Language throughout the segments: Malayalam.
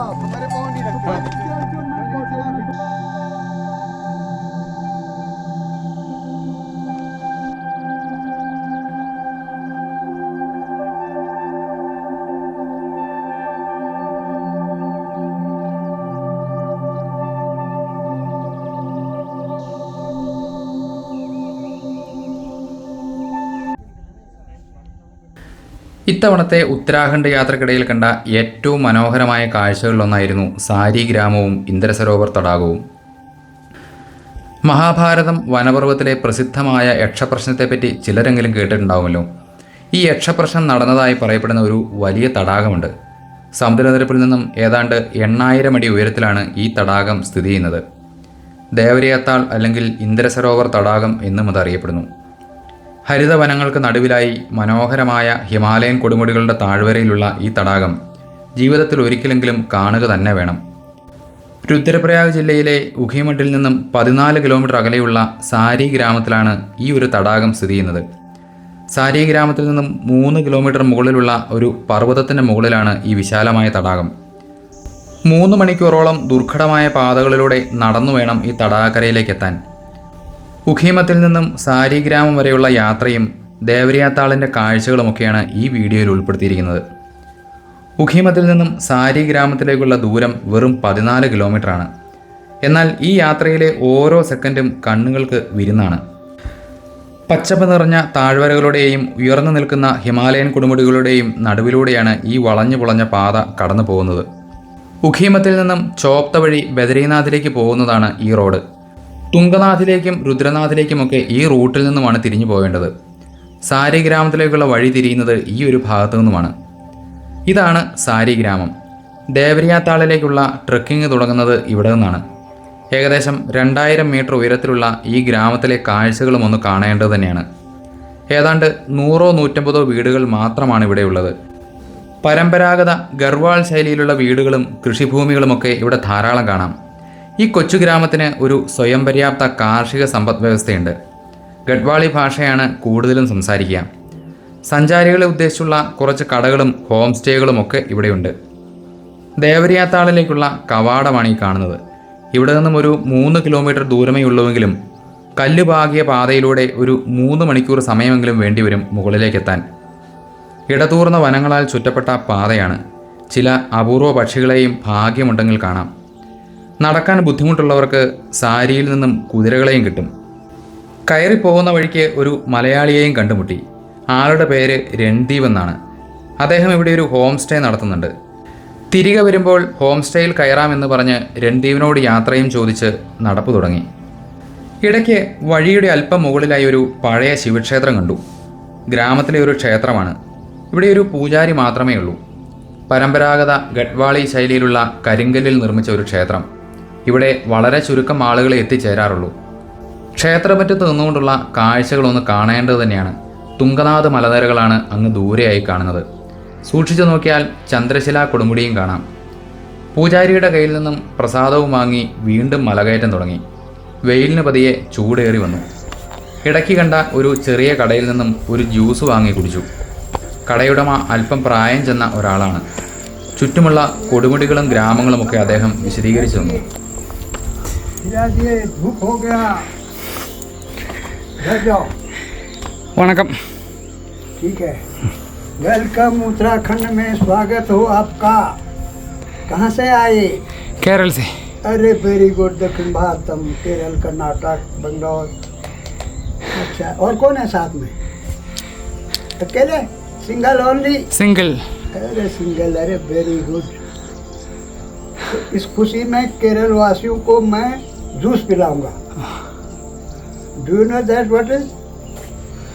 बाप अरे पाहुणी लागते ഇത്തവണത്തെ ഉത്തരാഖണ്ഡ് യാത്രക്കിടയിൽ കണ്ട ഏറ്റവും മനോഹരമായ കാഴ്ചകളിലൊന്നായിരുന്നു സാരി ഗ്രാമവും ഇന്ദ്രസരോവർ തടാകവും. മഹാഭാരതം വനപർവത്തിലെ പ്രസിദ്ധമായ യക്ഷപ്രശ്നത്തെപ്പറ്റി ചിലരെങ്കിലും കേട്ടിട്ടുണ്ടാവുമല്ലോ. ഈ യക്ഷപ്രശ്നം നടന്നതായി പറയപ്പെടുന്ന ഒരു വലിയ തടാകമുണ്ട്. സമുദ്രനിരപ്പിൽ നിന്നും ഏതാണ്ട് എണ്ണായിരം അടി ഉയരത്തിലാണ് ഈ തടാകം സ്ഥിതി ചെയ്യുന്നത്. ദേവരിയത്താൾ അല്ലെങ്കിൽ ഇന്ദ്രസരോവർ തടാകം എന്നും അത് അറിയപ്പെടുന്നു ഹരിതവനങ്ങൾക്ക് നടുവിലായി മനോഹരമായ ഹിമാലയൻ കൊടുമുടികളുടെ താഴ്വരയിലുള്ള ഈ തടാകം ജീവിതത്തിൽ ഒരിക്കലെങ്കിലും കാണുക തന്നെ വേണം. രുദ്രപ്രയാഗ് ജില്ലയിലെ ഉഖിമഠിൽ നിന്നും പതിനാല് കിലോമീറ്റർ അകലെയുള്ള സാരി ഗ്രാമത്തിലാണ് ഈ ഒരു തടാകം സ്ഥിതി ചെയ്യുന്നത്. സാരി ഗ്രാമത്തിൽ നിന്നും മൂന്ന് കിലോമീറ്റർ മുകളിലുള്ള ഒരു പർവതത്തിന്റെ മുകളിലാണ് ഈ വിശാലമായ തടാകം. മൂന്ന് മണിക്കൂറോളം ദുർഘടമായ പാതകളിലൂടെ നടന്നു വേണം ഈ തടാകരയിലേക്ക് എത്താൻ. ഉഖീമത്തിൽ നിന്നും സാരി ഗ്രാമം വരെയുള്ള യാത്രയും ദേവരിയാത്താളിന്റെ കാഴ്ചകളുമൊക്കെയാണ് ഈ വീഡിയോയിൽ ഉൾപ്പെടുത്തിയിരിക്കുന്നത്. ഉഖീമത്തിൽ നിന്നും സാരി ഗ്രാമത്തിലേക്കുള്ള ദൂരം വെറും പതിനാല് കിലോമീറ്ററാണ്. എന്നാൽ ഈ യാത്രയിലെ ഓരോ സെക്കൻഡും കണ്ണുകൾക്ക് വിരുന്നാണ്. പച്ചപ്പ് നിറഞ്ഞ താഴ്വരകളുടെയും ഉയർന്നു നിൽക്കുന്ന ഹിമാലയൻ കൊടുമുടികളുടെയും നടുവിലൂടെയാണ് ഈ വളഞ്ഞു പുളഞ്ഞ പാത കടന്നു പോകുന്നത് ഉഖീമത്തിൽ നിന്നും ചോപ്ത വഴി ബദരീനാഥിലേക്ക് പോകുന്നതാണ് ഈ റോഡ്. തുങ്കനാഥിലേക്കും രുദ്രനാഥിലേക്കുമൊക്കെ ഈ റൂട്ടിൽ നിന്നുമാണ് തിരിഞ്ഞു പോകേണ്ടത് സാരി ഗ്രാമത്തിലേക്കുള്ള വഴി തിരിയുന്നത് ഈ ഒരു ഭാഗത്തു നിന്നുമാണ്. ഇതാണ് സാരി ഗ്രാമം. ദേവരിയാത്താളിലേക്കുള്ള ട്രക്കിംഗ് തുടങ്ങുന്നത് ഇവിടെ നിന്നാണ്. ഏകദേശം രണ്ടായിരം മീറ്റർ ഉയരത്തിലുള്ള ഈ ഗ്രാമത്തിലെ കാഴ്ചകളും ഒന്ന് കാണേണ്ടത് തന്നെയാണ്. ഏതാണ്ട് നൂറോ നൂറ്റമ്പതോ വീടുകൾ മാത്രമാണ് ഇവിടെയുള്ളത് പരമ്പരാഗത ഗർവാൾ ശൈലിയിലുള്ള വീടുകളും കൃഷിഭൂമികളുമൊക്കെ ഇവിടെ ധാരാളം കാണാം. ഈ കൊച്ചു ഗ്രാമത്തിന് ഒരു സ്വയം പര്യാപ്ത കാർഷിക സമ്പദ് വ്യവസ്ഥയുണ്ട്. ഗഡ്വാളി ഭാഷയാണ് കൂടുതലും സംസാരിക്കുക. സഞ്ചാരികളെ ഉദ്ദേശിച്ചുള്ള കുറച്ച് കടകളും ഹോം സ്റ്റേകളും ഒക്കെ ഇവിടെയുണ്ട്. ദേവരിയാത്താളിലേക്കുള്ള കവാടമാണ് ഈ കാണുന്നത്. ഇവിടെ നിന്നും ഒരു മൂന്ന് കിലോമീറ്റർ ദൂരമേ ഉള്ളുവെങ്കിലും കല്ല് പാകിയ പാതയിലൂടെ ഒരു മൂന്ന് മണിക്കൂർ സമയമെങ്കിലും വേണ്ടിവരും മുകളിലേക്കെത്താൻ. ഇടതൂർന്ന വനങ്ങളാൽ ചുറ്റപ്പെട്ട പാതയാണ്. ചില അപൂർവ പക്ഷികളെയും ഭാഗ്യമുണ്ടെങ്കിൽ കാണാം. നടക്കാൻ ബുദ്ധിമുട്ടുള്ളവർക്ക് സാരിയിൽ നിന്നും കുതിരകളെയും കിട്ടും. കയറി പോകുന്ന വഴിക്ക് ഒരു മലയാളിയെയും കണ്ടുമുട്ടി. ആളുടെ പേര് രൺദീപ് എന്നാണ്. അദ്ദേഹം ഇവിടെ ഒരു ഹോം സ്റ്റേ നടത്തുന്നുണ്ട്. തിരികെ വരുമ്പോൾ ഹോം സ്റ്റേയിൽ കയറാമെന്ന് പറഞ്ഞ് രൺദീപിനോട് യാത്രയും ചോദിച്ച് നടപ്പ് തുടങ്ങി. ഇടയ്ക്ക് വഴിയുടെ അല്പം മുകളിലായി ഒരു പഴയ ശിവക്ഷേത്രം കണ്ടു. ഗ്രാമത്തിലെ ഒരു ക്ഷേത്രമാണ്. ഇവിടെ ഒരു പൂജാരി മാത്രമേ ഉള്ളൂ പരമ്പരാഗത ഗഡ്വാളി ശൈലിയിലുള്ള കരിങ്കല്ലിൽ നിർമ്മിച്ച ഒരു ക്ഷേത്രം. ഇവിടെ വളരെ ചുരുക്കം ആളുകളെ എത്തിച്ചേരാറുള്ളൂ. ക്ഷേത്രമറ്റത്ത് നിന്നുകൊണ്ടുള്ള കാഴ്ചകളൊന്ന് കാണേണ്ടത് തന്നെയാണ്. തുങ്കനാഥ് മലനിരകളാണ് അങ്ങ് ദൂരെയായി കാണുന്നത്. സൂക്ഷിച്ചു നോക്കിയാൽ ചന്ദ്രശില കൊടുമുടിയും കാണാം. പൂജാരിയുടെ കയ്യിൽ നിന്നും പ്രസാദവും വാങ്ങി വീണ്ടും മലകയറ്റം തുടങ്ങി. വെയിലിന് പതിയെ ചൂടേറി വന്നു. ഇടയ്ക്ക് കണ്ട ഒരു ചെറിയ കടയിൽ നിന്നും ഒരു ജ്യൂസ് വാങ്ങി കുടിച്ചു. കടയുടമ അല്പം പ്രായം ചെന്ന ഒരാളാണ്. ചുറ്റുമുള്ള കൊടുമുടികളും ഗ്രാമങ്ങളുമൊക്കെ അദ്ദേഹം വിശദീകരിച്ചു തന്നു. वनकम हो गया ठीक है। वेलकम उत्तराखंड में स्वागत हो आपका। कहाँ से आए? केरल से। अरे वेरी गुड दक्षिण भारत केरल कर्नाटक बंगाल। अच्छा और कौन है साथ में? अकेले? सिंगल ओनली सिंगल अरे सिंगल अरे वेरी गुड तो इस खुशी में केरल वासियों को मैं juice पिलाऊंगा do you know that what is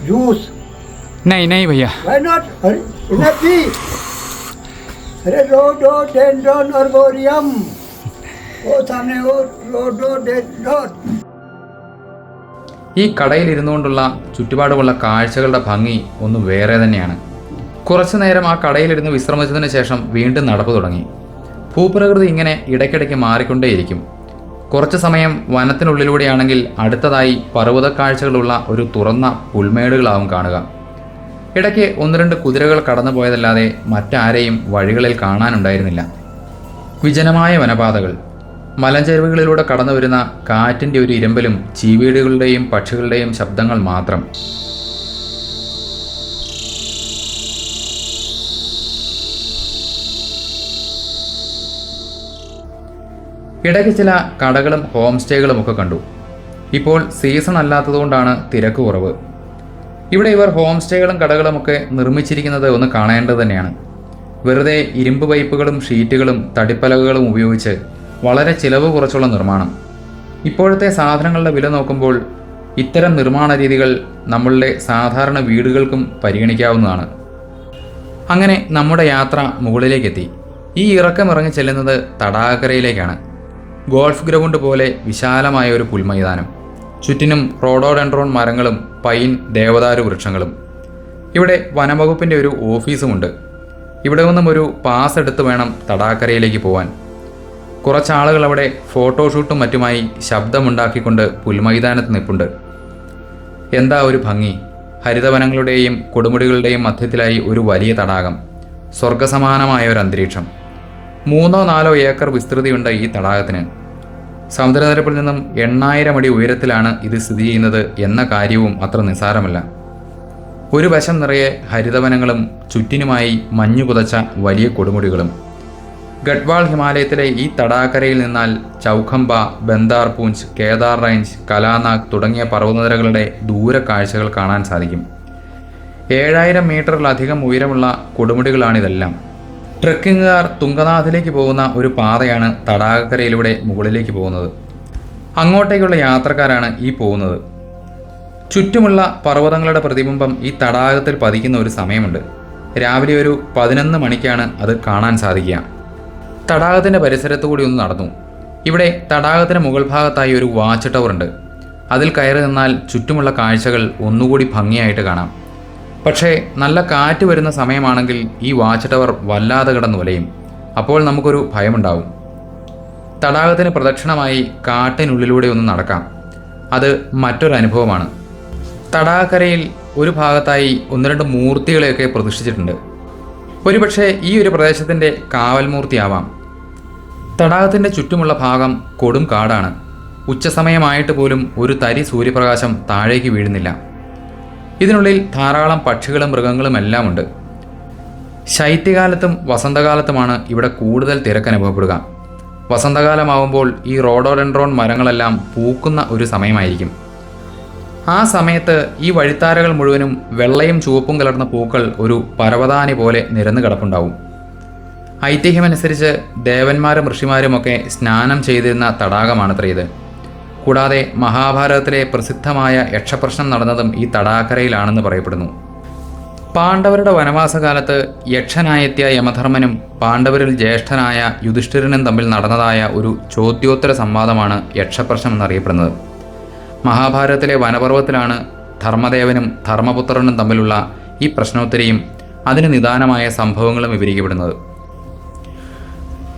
juice നൈ നൈ ഭയ്യ Why not? अरे एनर्जी अरे रोडोडेंड्रन अर्बोरियम वो सामने वो रोडोडेंड्रन ഈ കടയിൽ ഇരുന്നുകൊണ്ടുള്ള ചുറ്റുപാടുമുള്ള കാഴ്ചകളുടെ ഭംഗി ഒന്ന് വേറെ തന്നെയാണ് കുറച്ചു നേരം ആ കടയിലിരുന്ന് വിശ്രമിച്ചതിന് ശേഷം വീണ്ടും നടപ്പ് തുടങ്ങി ഭൂപ്രകൃതി ഇങ്ങനെ ഇടയ്ക്കിടയ്ക്ക് മാറിക്കൊണ്ടേയിരിക്കും കുറച്ച് സമയം വനത്തിനുള്ളിലൂടെയാണെങ്കിൽ അടുത്തതായി പർവത കാഴ്ചകളുള്ള ഒരു തുറന്ന പുൽമേടുകളാവും കാണുക. ഇടയ്ക്ക് ഒന്ന് രണ്ട് കുതിരകൾ കടന്നു പോയതല്ലാതെ മറ്റാരെയും വഴികളിൽ കാണാനുണ്ടായിരുന്നില്ല. വിജനമായ വനപാതകൾ. മലഞ്ചെരുവുകളിലൂടെ കടന്നു വരുന്ന കാറ്റിന്റെ ഒരു ഇരമ്പലും ചീവീടുകളുടെയും പക്ഷികളുടെയും ശബ്ദങ്ങൾ മാത്രം. ഇടയ്ക്ക് ചില കടകളും ഹോം സ്റ്റേകളും ഒക്കെ കണ്ടു. ഇപ്പോൾ സീസൺ അല്ലാത്തതുകൊണ്ടാണ് തിരക്ക് കുറവ്. ഇവിടെ ഇവർ ഹോം സ്റ്റേകളും കടകളും ഒക്കെ നിർമ്മിച്ചിരിക്കുന്നത് ഒന്ന് കാണേണ്ടത് തന്നെയാണ്. വെറുതെ ഇരുമ്പ് പൈപ്പുകളും ഷീറ്റുകളും തടിപ്പലകകളും ഉപയോഗിച്ച് വളരെ ചിലവ് കുറച്ചുള്ള നിർമ്മാണം. ഇപ്പോഴത്തെ സാധനങ്ങളുടെ വില നോക്കുമ്പോൾ ഇത്തരം നിർമ്മാണ രീതികൾ നമ്മളുടെ സാധാരണ വീടുകൾക്കും പരിഗണിക്കാവുന്നതാണ്. അങ്ങനെ നമ്മുടെ യാത്ര മുകളിലേക്കെത്തി. ഈ ഇറക്കം ഇറങ്ങി ചെല്ലുന്നത് തടാകക്കരയിലേക്കാണ്. ഗോൾഫ് ഗ്രൗണ്ട് പോലെ വിശാലമായ ഒരു പുൽമൈതാനം. ചുറ്റിനും റോഡോഡെൻഡ്രോൺ മരങ്ങളും പൈൻ ദേവദാരു വൃക്ഷങ്ങളും. ഇവിടെ വനംവകുപ്പിന്റെ ഒരു ഓഫീസുമുണ്ട്. ഇവിടെ നിന്നും ഒരു പാസ് എടുത്ത് വേണം തടാക്കരയിലേക്ക് പോവാൻ. കുറച്ചാളുകൾ അവിടെ ഫോട്ടോഷൂട്ടും മറ്റുമായി ശബ്ദമുണ്ടാക്കിക്കൊണ്ട് പുൽമൈതാനത്ത് നിൽപ്പുണ്ട്. എന്താ ഒരു ഭംഗി? ഹരിതവനങ്ങളുടെയും കൊടുമുടികളുടെയും മധ്യത്തിലായി ഒരു വലിയ തടാകം. സ്വർഗസമാനമായ ഒരു അന്തരീക്ഷം. മൂന്നോ നാലോ ഏക്കർ വിസ്തൃതിയുണ്ട് ഈ തടാകത്തിന്. സമുദ്രനിരപ്പിൽ നിന്നും എണ്ണായിരം അടി ഉയരത്തിലാണ് ഇത് സ്ഥിതി ചെയ്യുന്നത് എന്ന കാര്യവും അത്ര നിസ്സാരമല്ല. ഒരു വശം നിറയെ ഹരിതവനങ്ങളും ചുറ്റിനുമായി മഞ്ഞു പുതച്ച വലിയ കൊടുമുടികളും. ഗഡ്വാൾ ഹിമാലയത്തിലെ ഈ തടാകരയിൽ നിന്നാൽ ചൗഖംബ ബന്ദാർ പൂഞ്ച് കേദാർ റേഞ്ച് കലാനാഗ് തുടങ്ങിയ പർവതനിരകളുടെ ദൂര കാഴ്ചകൾ കാണാൻ സാധിക്കും. ഏഴായിരം മീറ്ററിലധികം ഉയരമുള്ള കൊടുമുടികളാണിതെല്ലാം. ട്രക്കിങ്ങുകാർ തുങ്കനാഥിലേക്ക് പോകുന്ന ഒരു പാതയാണ് തടാകക്കരയിലൂടെ മുകളിലേക്ക് പോകുന്നത്. അങ്ങോട്ടേക്കുള്ള യാത്രക്കാരാണ് ഈ പോകുന്നത്. ചുറ്റുമുള്ള പർവതങ്ങളുടെ പ്രതിബിംബം ഈ തടാകത്തിൽ പതിക്കുന്ന ഒരു സമയമുണ്ട്. രാവിലെ ഒരു പതിനൊന്ന് മണിക്കാണ് അത് കാണാൻ സാധിക്കുക. തടാകത്തിന്റെ പരിസരത്തു കൂടി ഒന്ന് നടന്നു. ഇവിടെ തടാകത്തിന് മുകൾ ഭാഗത്തായി ഒരു വാച്ച് ടവർ ഉണ്ട്. അതിൽ കയറി നിന്നാൽ ചുറ്റുമുള്ള കാഴ്ചകൾ ഒന്നുകൂടി ഭംഗിയായിട്ട് കാണാം. പക്ഷേ നല്ല കാറ്റ് വരുന്ന സമയമാണെങ്കിൽ ഈ വാച്ച് ടവർ വല്ലാതെ കിടന്നു വലയും. അപ്പോൾ നമുക്കൊരു ഭയമുണ്ടാവും. തടാകത്തിന് പ്രദക്ഷിണമായി കാട്ടിനുള്ളിലൂടെ ഒന്ന് നടക്കാം. അത് മറ്റൊരു അനുഭവമാണ്. തടാകക്കരയിൽ ഒരു ഭാഗത്തായി ഒന്ന് രണ്ട് മൂർത്തികളെയൊക്കെ പ്രതിഷ്ഠിച്ചിട്ടുണ്ട്. ഒരുപക്ഷെ ഈ ഒരു പ്രദേശത്തിന്റെ കാവൽമൂർത്തിയാവാം. തടാകത്തിന്റെ ചുറ്റുമുള്ള ഭാഗം കൊടും കാടാണ്. ഉച്ചസമയമായിട്ട് പോലും ഒരു തരി സൂര്യപ്രകാശം താഴേക്ക് വീഴുന്നില്ല. ഇതിനുള്ളിൽ ധാരാളം പക്ഷികളും മൃഗങ്ങളും എല്ലാം ഉണ്ട് ശൈത്യകാലത്തും വസന്തകാലത്തുമാണ് ഇവിടെ കൂടുതൽ തിരക്ക് അനുഭവപ്പെടുക. വസന്തകാലമാവുമ്പോൾ ഈ റോഡോഡെൻഡ്രോൺ മരങ്ങളെല്ലാം പൂക്കുന്ന ഒരു സമയമായിരിക്കും. ആ സമയത്ത് ഈ വഴിത്താരകൾ മുഴുവനും വെള്ളയും ചുവപ്പും കലർന്ന പൂക്കൾ ഒരു പരവതാനി പോലെ നിരന്നു കിടപ്പുണ്ടാവും. ഐതിഹ്യമനുസരിച്ച് ദേവന്മാരും ഋഷിമാരുമൊക്കെ സ്നാനം ചെയ്തിരുന്ന തടാകമാണത്രേ ഇത്. കൂടാതെ മഹാഭാരതത്തിലെ പ്രസിദ്ധമായ യക്ഷപ്രശ്നം നടന്നതും ഈ തടാകരയിലാണെന്ന് പറയപ്പെടുന്നു. പാണ്ഡവരുടെ വനവാസകാലത്ത് യക്ഷനായെത്തിയ യമധർമ്മനും പാണ്ഡവരിൽ ജ്യേഷ്ഠനായ യുധിഷ്ഠിരനും തമ്മിൽ നടന്നതായ ഒരു ചോദ്യോത്തര സംവാദമാണ് യക്ഷപ്രശ്നം എന്നറിയപ്പെടുന്നത്. മഹാഭാരതത്തിലെ വനപർവത്തിലാണ് ധർമ്മദേവനും ധർമ്മപുത്രനും തമ്മിലുള്ള ഈ പ്രശ്നോത്തരിയും അതിന് നിദാനമായ സംഭവങ്ങളും വിവരിക്കപ്പെടുന്നത്.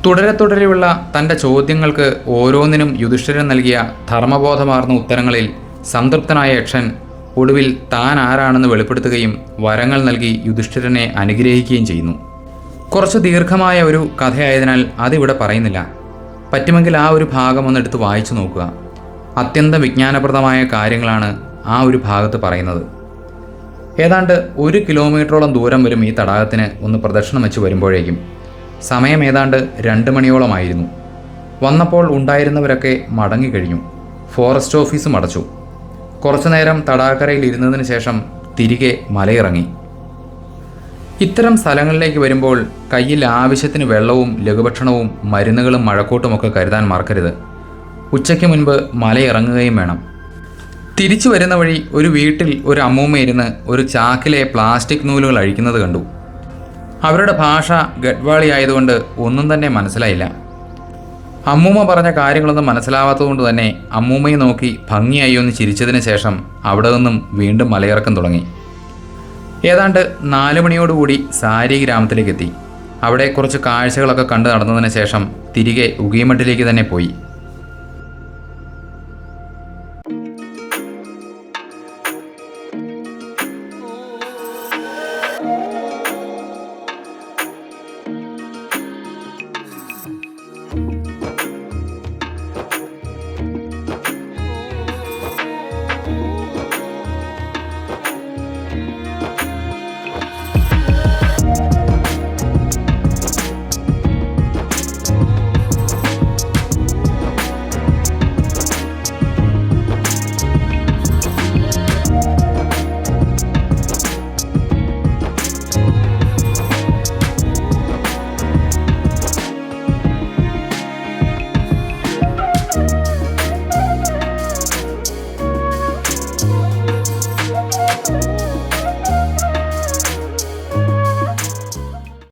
തുടരെ തുടരെയുള്ള തന്റെ ചോദ്യങ്ങൾക്ക് ഓരോന്നിനും യുധിഷ്ഠിരൻ നൽകിയ ധർമ്മബോധമാർന്ന ഉത്തരങ്ങളിൽ സംതൃപ്തനായ യക്ഷൻ ഒടുവിൽ താൻ ആരാണെന്ന് വെളിപ്പെടുത്തുകയും വരങ്ങൾ നൽകി യുധിഷ്ഠിരനെ അനുഗ്രഹിക്കുകയും ചെയ്യുന്നു. കുറച്ച് ദീർഘമായ ഒരു കഥയായതിനാൽ അതിവിടെ പറയുന്നില്ല. പറ്റുമെങ്കിൽ ആ ഒരു ഭാഗം ഒന്ന് എടുത്ത് വായിച്ചു നോക്കുക. അത്യന്തം വിജ്ഞാനപ്രദമായ കാര്യങ്ങളാണ് ആ ഒരു ഭാഗത്ത് പറയുന്നത്. ഏതാണ്ട് ഒരു കിലോമീറ്ററോളം ദൂരം വരും ഈ തടാകത്തിന് ഒന്ന് പ്രദക്ഷിണം വെച്ച് വരുമ്പോഴേക്കും. സമയം ഏതാണ്ട് രണ്ട് മണിയോളമായിരുന്നു. വന്നപ്പോൾ ഉണ്ടായിരുന്നവരൊക്കെ മടങ്ങിക്കഴിഞ്ഞു ഫോറസ്റ്റ് ഓഫീസും അടച്ചു. കുറച്ചുനേരം തടാകരയിൽ ഇരുന്നതിന് ശേഷം തിരികെ മലയിറങ്ങി. ഇത്തരം സ്ഥലങ്ങളിലേക്ക് വരുമ്പോൾ കയ്യിൽ ആവശ്യത്തിന് വെള്ളവും ലഘുഭക്ഷണവും മരുന്നുകളും മഴക്കൂട്ടുമൊക്കെ കരുതാൻ മറക്കരുത്. ഉച്ചയ്ക്ക് മുൻപ് മലയിറങ്ങുകയും വേണം. തിരിച്ചു വരുന്ന വഴി ഒരു വീട്ടിൽ ഒരു അമ്മൂമ്മ ഇരുന്ന് ഒരു ചാക്കിലെ പ്ലാസ്റ്റിക് നൂലുകൾ അഴിക്കുന്നത് കണ്ടു. അവരുടെ ഭാഷ ഗഡ്വാളി ആയതുകൊണ്ട് ഒന്നും തന്നെ മനസ്സിലായില്ല. അമ്മൂമ്മ പറഞ്ഞ കാര്യങ്ങളൊന്നും മനസ്സിലാവാത്തതുകൊണ്ട് തന്നെ അമ്മൂമ്മയെ നോക്കി ഭംഗിയായി ഒന്ന് ചിരിച്ചതിന് ശേഷം അവിടെ നിന്നും വീണ്ടും മലയിറക്കം തുടങ്ങി. ഏതാണ്ട് നാല് മണിയോടുകൂടി സാരി ഗ്രാമത്തിലേക്ക് എത്തി അവിടെ കുറച്ച് കാഴ്ചകളൊക്കെ കണ്ടു നടന്നതിന് ശേഷം തിരികെ ഉഗീമട്ടിലേക്ക് തന്നെ പോയി.